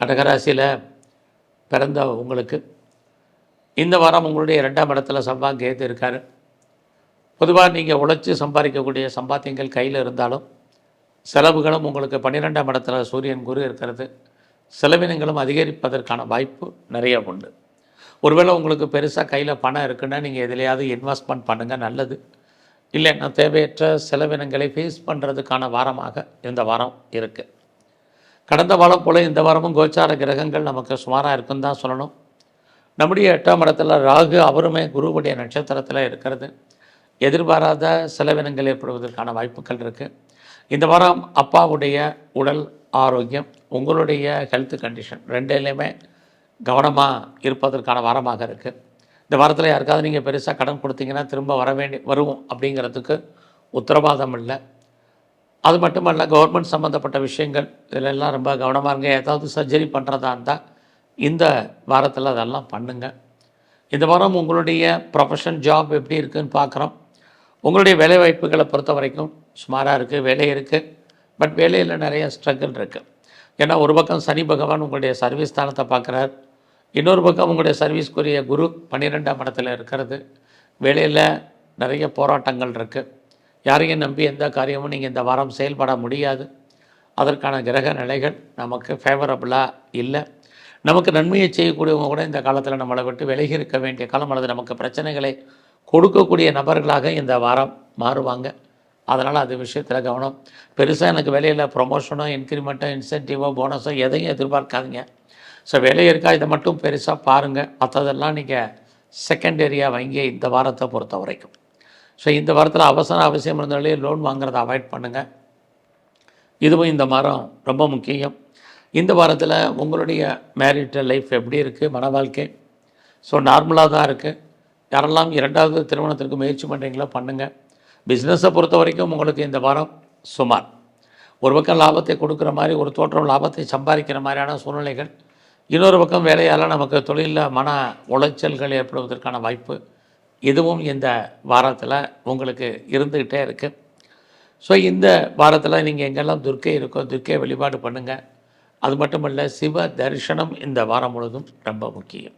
கடகராசியில் பிறந்த உங்களுக்கு. இந்த வாரம் உங்களுடைய ரெண்டாம் இடத்துல செவ்வாய் கேத்து இருக்கார். பொதுவாக நீங்கள் உழைச்சி சம்பாதிக்கக்கூடிய சம்பாத்தியங்கள் கையில் இருந்தாலும் செலவுகளும் உங்களுக்கு பன்னிரெண்டாம் இடத்துல சூரியன் குரு இருக்கிறது. செலவினங்களும் அதிகரிப்பதற்கான வாய்ப்பு நிறைய உண்டு. ஒருவேளை உங்களுக்கு பெருசாக கையில் பணம் இருக்குன்னா நீங்கள் எதுலையாவது இன்வெஸ்ட்மெண்ட் பண்ணுங்கள் நல்லது. இல்லைன்னா தேவையற்ற செலவினங்களை ஃபேஸ் பண்ணுறதுக்கான வாரமாக இந்த வாரம் இருக்குது கடந்த வாரம் போல் இந்த வாரமும் கோச்சார கிரகங்கள் நமக்கு சுமாராக இருக்குன்னு தான் சொல்லணும். நம்முடைய எட்டாம் இடத்துல ராகு அவருமே குருவுடைய நட்சத்திரத்தில் இருக்கிறது. எதிர்பாராத செலவினங்கள் ஏற்படுவதற்கான வாய்ப்புகள் இருக்குது இந்த வாரம் அப்பாவுடைய உடல் ஆரோக்கியம் உங்களுடைய ஹெல்த் கண்டிஷன் ரெண்டிலையுமே கவனமாக இருப்பதற்கான வாரமாக இருக்குது இந்த வாரத்தில் யாருக்காவது நீங்கள் பெருசாக கடன் கொடுத்தீங்கன்னா திரும்ப வர வேண்டி வருவோம் அப்படிங்கிறதுக்கு உத்தரவாதம் இல்லை. அது மட்டுமல்ல கவர்மெண்ட் சம்மந்தப்பட்ட விஷயங்கள் இதிலெல்லாம் ரொம்ப கவனமாக இருங்க. ஏதாவது சர்ஜரி பண்ணுறதா இருந்தால் இந்த வாரத்தில் அதெல்லாம் பண்ணுங்கள் இந்த வாரம் உங்களுடைய ப்ரொஃபஷன் ஜாப் எப்படி இருக்குன்னு பார்க்குறோம் உங்களுடைய வேலை வாய்ப்புகளை பொறுத்த வரைக்கும் சுமாராக இருக்குது வேலை இருக்குது பட் வேலையில் நிறைய ஸ்ட்ரகிள் இருக்குது ஏன்னா ஒரு பக்கம் சனி பகவான் உங்களுடைய சர்வீஸ் ஸ்தானத்தை பார்க்குறார் இன்னொரு பக்கம் உங்களுடைய சர்வீஸ்க்குரிய குரு பன்னிரெண்டாம் இடத்துல இருக்கிறது. வேலையில் நிறைய போராட்டங்கள் இருக்குது யாரையும் நம்பி எந்த காரியமும் நீங்கள் இந்த வாரம் செயல்பட முடியாது. அதற்கான கிரக நிலைகள் நமக்கு ஃபேவரபுளாக இல்லை. நமக்கு நன்மையை செய்யக்கூடியவங்க கூட இந்த காலத்தில் நம்மளை விட்டு விலகி இருக்க வேண்டிய காலம் அல்லது நமக்கு பிரச்சனைகளை கொடுக்கக்கூடிய நபர்களாக இந்த வாரம் மாறுவாங்க. அதனால் அது விஷயத்தில் கவனம். பெருசாக எனக்கு வேலையில் ப்ரொமோஷனோ இன்க்ரிமெண்ட்டோ இன்சென்டிவோ போனஸோ எதையும் எதிர்பார்க்காதீங்க. ஸோ வேலை இருக்கா இதை மட்டும் பெருசாக பாருங்கள் மற்றதெல்லாம் நீங்கள் செகண்டரியாக வைங்க இந்த வாரத்தை பொறுத்த வரைக்கும் ஸோ இந்த வாரத்தில் அவசரம் அவசியம் இருந்தாலே லோன் வாங்குறதை அவாய்ட் பண்ணுங்கள் இதுவும் இந்த வாரம் ரொம்ப முக்கியம். இந்த வாரத்தில் உங்களுடைய மேரிட்டல் லைஃப் எப்படி இருக்குது மன வாழ்க்கை? ஸோ நார்மலாக தான் இருக்குது யாரெல்லாம் இரண்டாவது திருமணத்திற்கு முயற்சி பண்ணுறீங்களோ பண்ணுங்கள் பிஸ்னஸை பொறுத்த வரைக்கும் உங்களுக்கு இந்த வாரம் சுமார். ஒரு பக்கம் லாபத்தை கொடுக்குற மாதிரி ஒரு தோற்றம் லாபத்தை சம்பாதிக்கிற மாதிரியான சூழ்நிலைகள். இன்னொரு பக்கம் வேலையால் நமக்கு தொழிலில் மன உளைச்சல்கள் ஏற்படுவதற்கான வாய்ப்பு. இதுவும் இந்த வாரத்தில் உங்களுக்கு இருந்துக்கிட்டே இருக்குது ஸோ இந்த வாரத்தில் நீங்கள் எங்கெல்லாம் துர்க்கை இருக்கோ துர்க்கை வழிபாடு பண்ணுங்கள் அது மட்டுமல்ல சிவ தரிசனம் இந்த வாரம் முழுதும் ரொம்ப முக்கியம்.